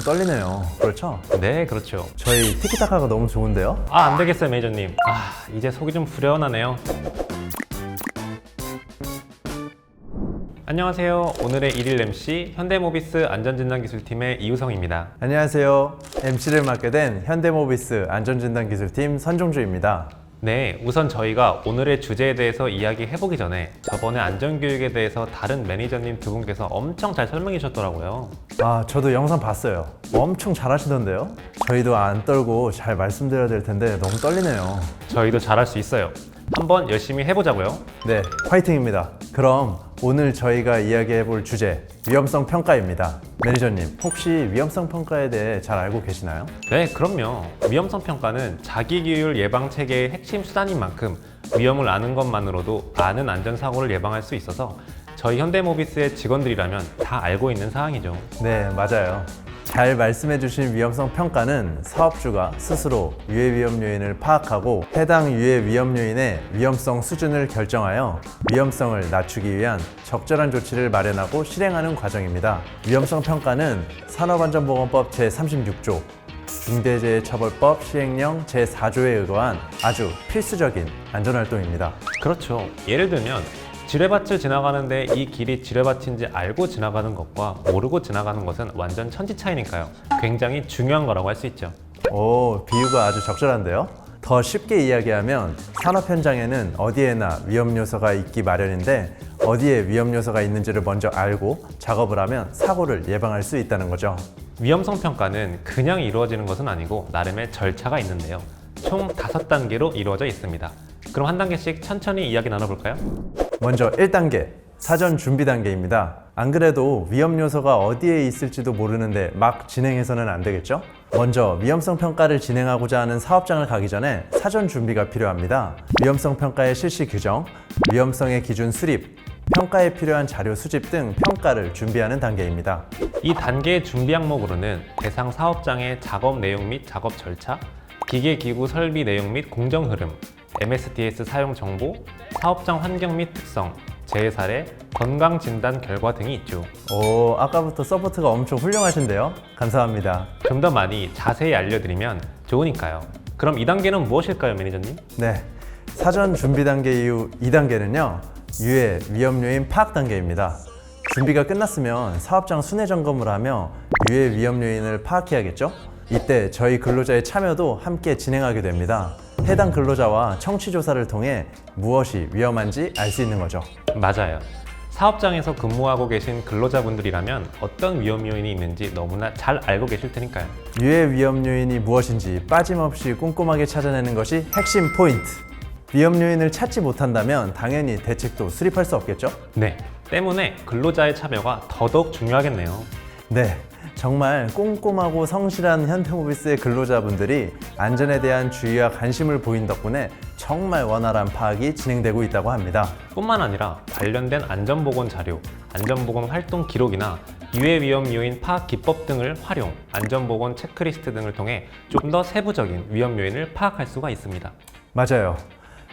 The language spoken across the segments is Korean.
너무 떨리네요. 그렇죠? 네, 그렇죠. 저희 티키타카가 너무 좋은데요? 아, 안 되겠어요, 매니저님. 아, 이제 속이 좀 불연하네요. 안녕하세요. 오늘의 일일 MC 현대모비스 안전진단기술팀의 이우성입니다. 안녕하세요. MC를 맡게 된 현대모비스 안전진단기술팀 선종주입니다. 네, 우선 저희가 오늘의 주제에 대해서 이야기해 보기 전에 저번에 안전교육에 대해서 다른 매니저님 두 분께서 엄청 잘 설명해 주셨더라고요. 아, 저도 영상 봤어요. 엄청 잘하시던데요? 저희도 안 떨고 잘 말씀드려야 될 텐데 너무 떨리네요. 저희도 잘할 수 있어요. 한번 열심히 해보자고요. 네, 화이팅입니다. 그럼 오늘 저희가 이야기해 볼 주제, 위험성 평가입니다. 매니저님, 혹시 위험성 평가에 대해 잘 알고 계시나요? 네, 그럼요. 위험성 평가는 자기 기율 예방 체계의 핵심 수단인 만큼 위험을 아는 것만으로도 많은 안전 사고를 예방할 수 있어서 저희 현대모비스의 직원들이라면 다 알고 있는 사항이죠. 네, 맞아요. 잘 말씀해 주신 위험성 평가는 사업주가 스스로 유해 위험 요인을 파악하고 해당 유해 위험 요인의 위험성 수준을 결정하여 위험성을 낮추기 위한 적절한 조치를 마련하고 실행하는 과정입니다. 위험성 평가는 산업안전보건법 제36조 중대재해처벌법 시행령 제4조에 의거한 아주 필수적인 안전활동입니다. 그렇죠. 예를 들면 지뢰밭을 지나가는데 이 길이 지뢰밭인지 알고 지나가는 것과 모르고 지나가는 것은 완전 천지 차이니까요. 굉장히 중요한 거라고 할 수 있죠. 오, 비유가 아주 적절한데요? 더 쉽게 이야기하면 산업 현장에는 어디에나 위험 요소가 있기 마련인데 어디에 위험 요소가 있는지를 먼저 알고 작업을 하면 사고를 예방할 수 있다는 거죠. 위험성 평가는 그냥 이루어지는 것은 아니고 나름의 절차가 있는데요. 총 다섯 단계로 이루어져 있습니다. 그럼 한 단계씩 천천히 이야기 나눠볼까요? 먼저 1단계 사전 준비 단계입니다. 안 그래도 위험 요소가 어디에 있을지도 모르는데 막 진행해서는 안 되겠죠? 먼저 위험성 평가를 진행하고자 하는 사업장을 가기 전에 사전 준비가 필요합니다. 위험성 평가의 실시 규정, 위험성의 기준 수립, 평가에 필요한 자료 수집 등 평가를 준비하는 단계입니다. 이 단계의 준비 항목으로는 대상 사업장의 작업 내용 및 작업 절차, 기계 기구 설비 내용 및 공정 흐름, MSDS 사용 정보, 사업장 환경 및 특성, 재해 사례, 건강 진단 결과 등이 있죠. 오, 아까부터 서포트가 엄청 훌륭하신데요? 감사합니다. 좀 더 많이 자세히 알려드리면 좋으니까요. 그럼 2단계는 무엇일까요, 매니저님? 네. 사전 준비 단계 이후 2단계는요. 유해 위험 요인 파악 단계입니다. 준비가 끝났으면 사업장 순회 점검을 하며 유해 위험 요인을 파악해야겠죠? 이때 저희 근로자의 참여도 함께 진행하게 됩니다. 해당 근로자와 청취 조사를 통해 무엇이 위험한지 알 수 있는 거죠. 맞아요. 사업장에서 근무하고 계신 근로자분들이라면 어떤 위험 요인이 있는지 너무나 잘 알고 계실 테니까요. 유해 위험 요인이 무엇인지 빠짐없이 꼼꼼하게 찾아내는 것이 핵심 포인트. 위험 요인을 찾지 못한다면 당연히 대책도 수립할 수 없겠죠? 네. 때문에 근로자의 참여가 더더욱 중요하겠네요. 네, 정말 꼼꼼하고 성실한 현대모비스의 근로자분들이 안전에 대한 주의와 관심을 보인 덕분에 정말 원활한 파악이 진행되고 있다고 합니다. 뿐만 아니라 관련된 안전보건 자료, 안전보건 활동 기록이나 유해 위험 요인 파악 기법 등을 활용, 안전보건 체크리스트 등을 통해 좀더 세부적인 위험 요인을 파악할 수가 있습니다. 맞아요.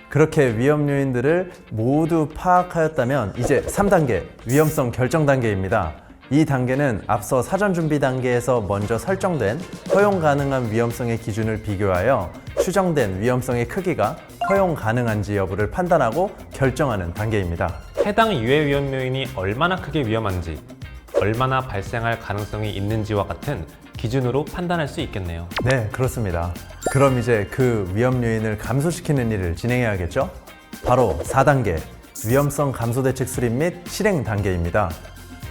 그렇게 위험 요인들을 모두 파악하였다면 이제 3단계 위험성 결정 단계입니다. 이 단계는 앞서 사전 준비 단계에서 먼저 설정된 허용 가능한 위험성의 기준을 비교하여 추정된 위험성의 크기가 허용 가능한지 여부를 판단하고 결정하는 단계입니다. 해당 유해 위험 요인이 얼마나 크게 위험한지, 얼마나 발생할 가능성이 있는지와 같은 기준으로 판단할 수 있겠네요. 네, 그렇습니다. 그럼 이제 그 위험 요인을 감소시키는 일을 진행해야겠죠? 바로 4단계 위험성 감소 대책 수립 및 실행 단계입니다.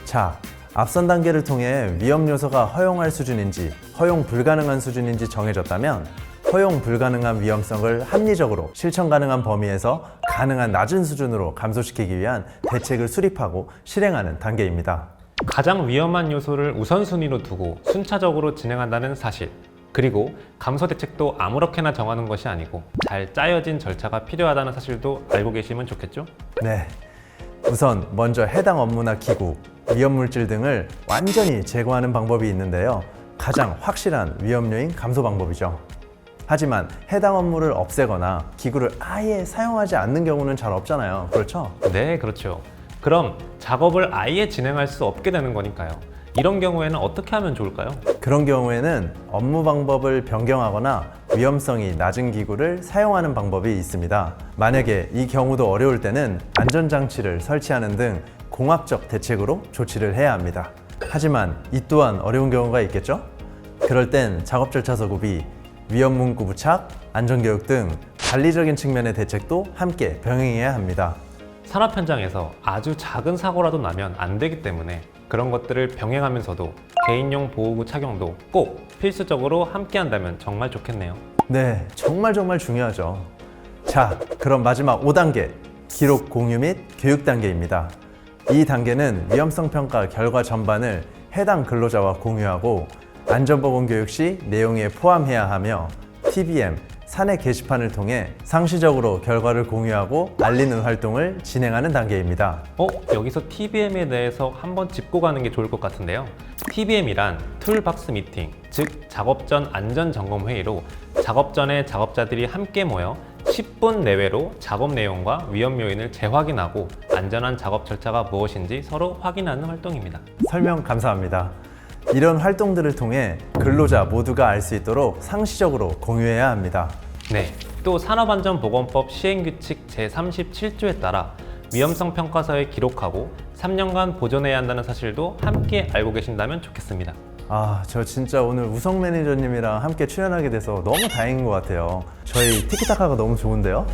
자, 앞선 단계를 통해 위험 요소가 허용할 수준인지 허용 불가능한 수준인지 정해졌다면 허용 불가능한 위험성을 합리적으로 실천 가능한 범위에서 가능한 낮은 수준으로 감소시키기 위한 대책을 수립하고 실행하는 단계입니다. 가장 위험한 요소를 우선순위로 두고 순차적으로 진행한다는 사실. 그리고 감소 대책도 아무렇게나 정하는 것이 아니고 잘 짜여진 절차가 필요하다는 사실도 알고 계시면 좋겠죠? 네. 우선 먼저 해당 업무나 기구, 위험 물질 등을 완전히 제거하는 방법이 있는데요. 가장 확실한 위험 요인 감소 방법이죠. 하지만 해당 업무를 없애거나 기구를 아예 사용하지 않는 경우는 잘 없잖아요. 그렇죠? 네, 그렇죠. 그럼 작업을 아예 진행할 수 없게 되는 거니까요. 이런 경우에는 어떻게 하면 좋을까요? 그런 경우에는 업무 방법을 변경하거나 위험성이 낮은 기구를 사용하는 방법이 있습니다. 만약에 이 경우도 어려울 때는 안전장치를 설치하는 등 공학적 대책으로 조치를 해야 합니다. 하지만 이 또한 어려운 경우가 있겠죠? 그럴 땐 작업 절차 서구비, 위험 문구 부착, 안전 교육 등 관리적인 측면의 대책도 함께 병행해야 합니다. 산업 현장에서 아주 작은 사고라도 나면 안 되기 때문에 그런 것들을 병행하면서도 개인용 보호구 착용도 꼭 필수적으로 함께 한다면 정말 좋겠네요. 네, 정말 정말 중요하죠. 자, 그럼 마지막 5단계, 기록 공유 및 교육 단계입니다. 이 단계는 위험성 평가 결과 전반을 해당 근로자와 공유하고 안전보건 교육 시 내용에 포함해야 하며 TBM, 사내 게시판을 통해 상시적으로 결과를 공유하고 알리는 활동을 진행하는 단계입니다. 어? 여기서 TBM에 대해서 한번 짚고 가는 게 좋을 것 같은데요. TBM이란 툴박스 미팅, 즉 작업 전 안전 점검 회의로 작업 전에 작업자들이 함께 모여 10분 내외로 작업 내용과 위험 요인을 재확인하고 안전한 작업 절차가 무엇인지 서로 확인하는 활동입니다. 설명 감사합니다. 이런 활동들을 통해 근로자 모두가 알 수 있도록 상시적으로 공유해야 합니다. 네, 또 산업안전보건법 시행규칙 제37조에 따라 위험성 평가서에 기록하고 3년간 보존해야 한다는 사실도 함께 알고 계신다면 좋겠습니다. 아, 저 진짜 오늘 우성 매니저님이랑 함께 출연하게 돼서 너무 다행인 것 같아요. 저희 티키타카가 너무 좋은데요?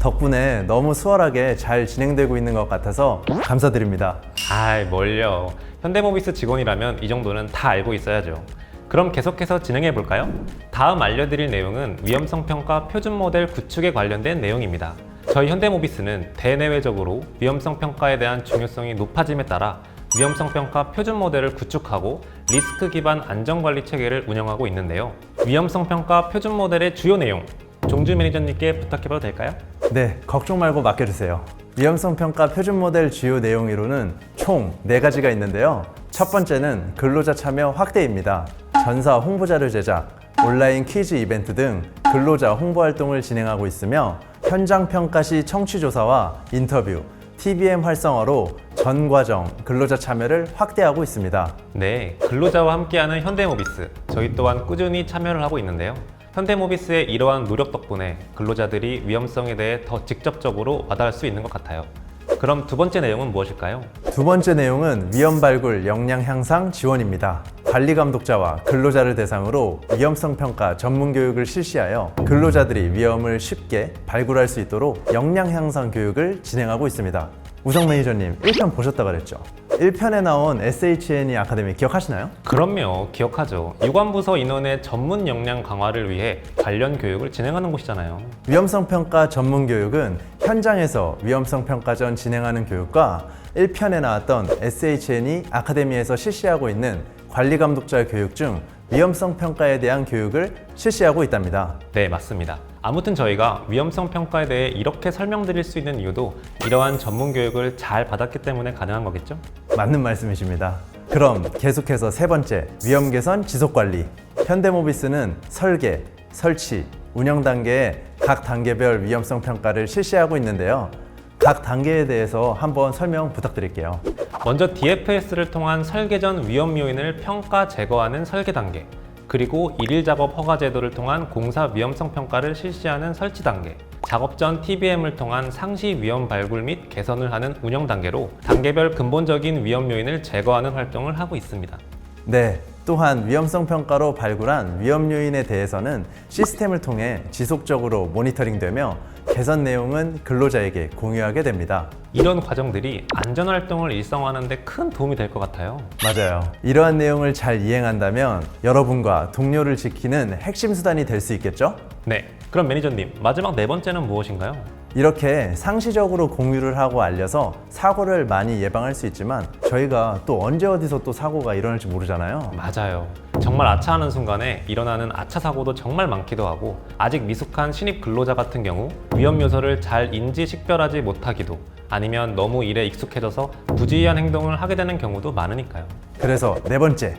덕분에 너무 수월하게 잘 진행되고 있는 것 같아서 감사드립니다. 아이 뭘요 현대모비스 직원이라면 이 정도는 다 알고 있어야죠 그럼 계속해서 진행해 볼까요? 다음 알려드릴 내용은 위험성 평가 표준 모델 구축에 관련된 내용입니다 저희 현대모비스는 대내외적으로 위험성 평가에 대한 중요성이 높아짐에 따라 위험성 평가 표준 모델을 구축하고 리스크 기반 안전관리 체계를 운영하고 있는데요 위험성 평가 표준 모델의 주요 내용 종주 매니저님께 부탁해봐도 될까요? 네, 걱정 말고 맡겨주세요. 위험성 평가 표준 모델 주요 내용으로는 총 4가지가 있는데요. 첫 번째는 근로자 참여 확대입니다. 전사 홍보자료 제작, 온라인 퀴즈 이벤트 등 근로자 홍보 활동을 진행하고 있으며 현장 평가 시 청취 조사와 인터뷰, TBM 활성화로 전 과정 근로자 참여를 확대하고 있습니다. 네, 근로자와 함께하는 현대모비스. 저희 또한 꾸준히 참여를 하고 있는데요. 현대모비스의 이러한 노력 덕분에 근로자들이 위험성에 대해 더 직접적으로 와닿을 수 있는 것 같아요. 그럼 두 번째 내용은 무엇일까요? 두 번째 내용은 위험 발굴 역량 향상 지원입니다. 관리 감독자와 근로자를 대상으로 위험성 평가 전문 교육을 실시하여 근로자들이 위험을 쉽게 발굴할 수 있도록 역량 향상 교육을 진행하고 있습니다. 우성 매니저님 1편 보셨다 그랬죠? 1편에 나온 SHNE 아카데미 기억하시나요? 그럼요, 기억하죠. 유관부서 인원의 전문 역량 강화를 위해 관련 교육을 진행하는 곳이잖아요. 위험성 평가 전문 교육은 현장에서 위험성 평가 전 진행하는 교육과 1편에 나왔던 SHNE 아카데미에서 실시하고 있는 관리 감독자 교육 중 위험성 평가에 대한 교육을 실시하고 있답니다. 네, 맞습니다. 아무튼 저희가 위험성 평가에 대해 이렇게 설명드릴 수 있는 이유도 이러한 전문 교육을 잘 받았기 때문에 가능한 거겠죠? 맞는 말씀이십니다. 그럼 계속해서 세 번째, 위험 개선 지속 관리. 현대모비스는 설계, 설치, 운영 단계에 각 단계별 위험성 평가를 실시하고 있는데요. 각 단계에 대해서 한번 설명 부탁드릴게요. 먼저 DFS를 통한 설계 전 위험 요인을 평가 제거하는 설계 단계, 그리고 일일 작업 허가 제도를 통한 공사 위험성 평가를 실시하는 설치 단계, 작업 전 TBM을 통한 상시 위험 발굴 및 개선을 하는 운영 단계로 단계별 근본적인 위험 요인을 제거하는 활동을 하고 있습니다. 네. 또한 위험성 평가로 발굴한 위험 요인에 대해서는 시스템을 통해 지속적으로 모니터링되며 개선 내용은 근로자에게 공유하게 됩니다. 이런 과정들이 안전 활동을 일상화하는 데 큰 도움이 될 것 같아요. 맞아요. 이러한 내용을 잘 이행한다면 여러분과 동료를 지키는 핵심 수단이 될 수 있겠죠? 네, 그럼 매니저님 마지막 네 번째는 무엇인가요? 이렇게 상시적으로 공유를 하고 알려서 사고를 많이 예방할 수 있지만 저희가 또 언제 어디서 또 사고가 일어날지 모르잖아요. 맞아요. 정말 아차하는 순간에 일어나는 아차 사고도 정말 많기도 하고 아직 미숙한 신입 근로자 같은 경우 위험 요소를 잘 인지 식별하지 못하기도 아니면 너무 일에 익숙해져서 부주의한 행동을 하게 되는 경우도 많으니까요. 그래서 네 번째,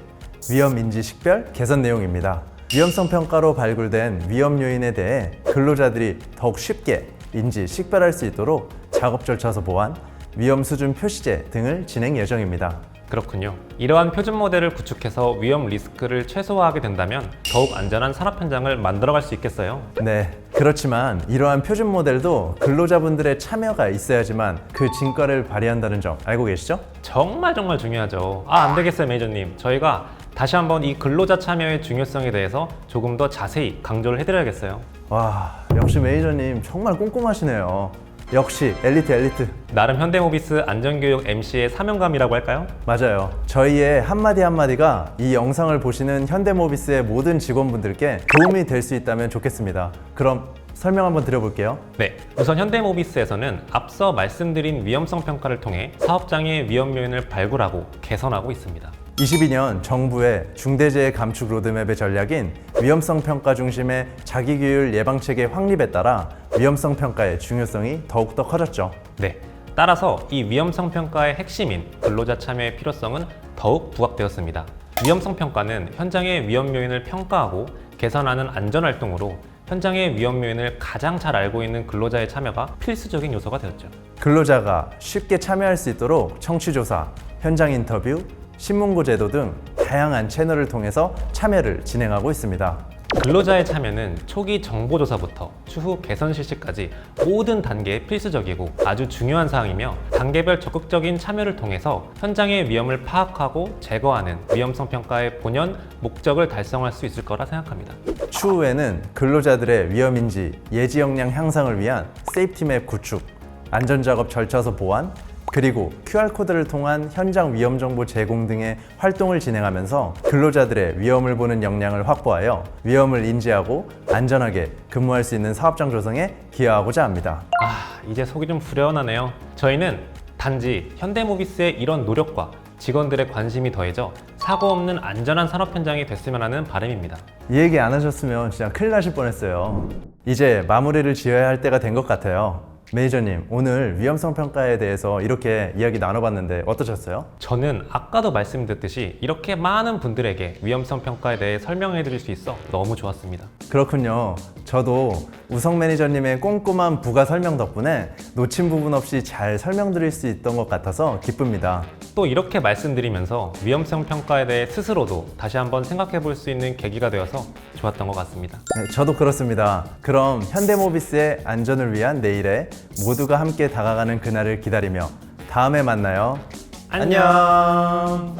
위험 인지 식별 개선 내용입니다. 위험성 평가로 발굴된 위험 요인에 대해 근로자들이 더욱 쉽게 인지 식별할 수 있도록 작업 절차서 보완, 위험 수준 표시제 등을 진행 예정입니다. 그렇군요. 이러한 표준 모델을 구축해서 위험 리스크를 최소화하게 된다면 더욱 안전한 산업 현장을 만들어갈 수 있겠어요. 네, 그렇지만 이러한 표준 모델도 근로자분들의 참여가 있어야지만 그 진가를 발휘한다는 점 알고 계시죠? 정말 정말 중요하죠. 아, 안 되겠어요, 매니저님. 저희가 다시 한번 이 근로자 참여의 중요성에 대해서 조금 더 자세히 강조를 해드려야겠어요. 와, 역시 매니저님 정말 꼼꼼하시네요. 역시 엘리트 엘리트. 나름 현대모비스 안전교육 MC의 사명감이라고 할까요? 맞아요. 저희의 한마디 한마디가 이 영상을 보시는 현대모비스의 모든 직원분들께 도움이 될 수 있다면 좋겠습니다. 그럼 설명 한번 드려볼게요. 네, 우선 현대모비스에서는 앞서 말씀드린 위험성 평가를 통해 사업장의 위험 요인을 발굴하고 개선하고 있습니다. 22년 정부의 중대재해 감축 로드맵의 전략인 위험성 평가 중심의 자기규율 예방 체계 확립에 따라 위험성 평가의 중요성이 더욱더 커졌죠. 네, 따라서 이 위험성 평가의 핵심인 근로자 참여의 필요성은 더욱 부각되었습니다. 위험성 평가는 현장의 위험 요인을 평가하고 개선하는 안전 활동으로 현장의 위험 요인을 가장 잘 알고 있는 근로자의 참여가 필수적인 요소가 되었죠. 근로자가 쉽게 참여할 수 있도록 청취조사, 현장 인터뷰, 신문고 제도 등 다양한 채널을 통해서 참여를 진행하고 있습니다. 근로자의 참여는 초기 정보조사부터 추후 개선 실시까지 모든 단계에 필수적이고 아주 중요한 사항이며 단계별 적극적인 참여를 통해서 현장의 위험을 파악하고 제거하는 위험성 평가의 본연 목적을 달성할 수 있을 거라 생각합니다. 추후에는 근로자들의 위험인지 예지 역량 향상을 위한 세이프티맵 구축, 안전작업 절차서 보완, 그리고 QR코드를 통한 현장 위험 정보 제공 등의 활동을 진행하면서 근로자들의 위험을 보는 역량을 확보하여 위험을 인지하고 안전하게 근무할 수 있는 사업장 조성에 기여하고자 합니다. 아, 이제 속이 좀 후련하네요. 저희는 단지 현대모비스의 이런 노력과 직원들의 관심이 더해져 사고 없는 안전한 산업 현장이 됐으면 하는 바람입니다. 이 얘기 안 하셨으면 진짜 큰일 나실 뻔했어요. 이제 마무리를 지어야 할 때가 된 것 같아요. 매니저님, 오늘 위험성 평가에 대해서 이렇게 이야기 나눠봤는데 어떠셨어요? 저는 아까도 말씀드렸듯이 이렇게 많은 분들에게 위험성 평가에 대해 설명해 드릴 수 있어 너무 좋았습니다. 그렇군요. 저도 우성 매니저님의 꼼꼼한 부가 설명 덕분에 놓친 부분 없이 잘 설명드릴 수 있던 것 같아서 기쁩니다. 또 이렇게 말씀드리면서 위험성 평가에 대해 스스로도 다시 한번 생각해 볼 수 있는 계기가 되어서 좋았던 것 같습니다. 네, 저도 그렇습니다. 그럼 현대모비스의 안전을 위한 내일에 모두가 함께 다가가는 그날을 기다리며 다음에 만나요. 안녕.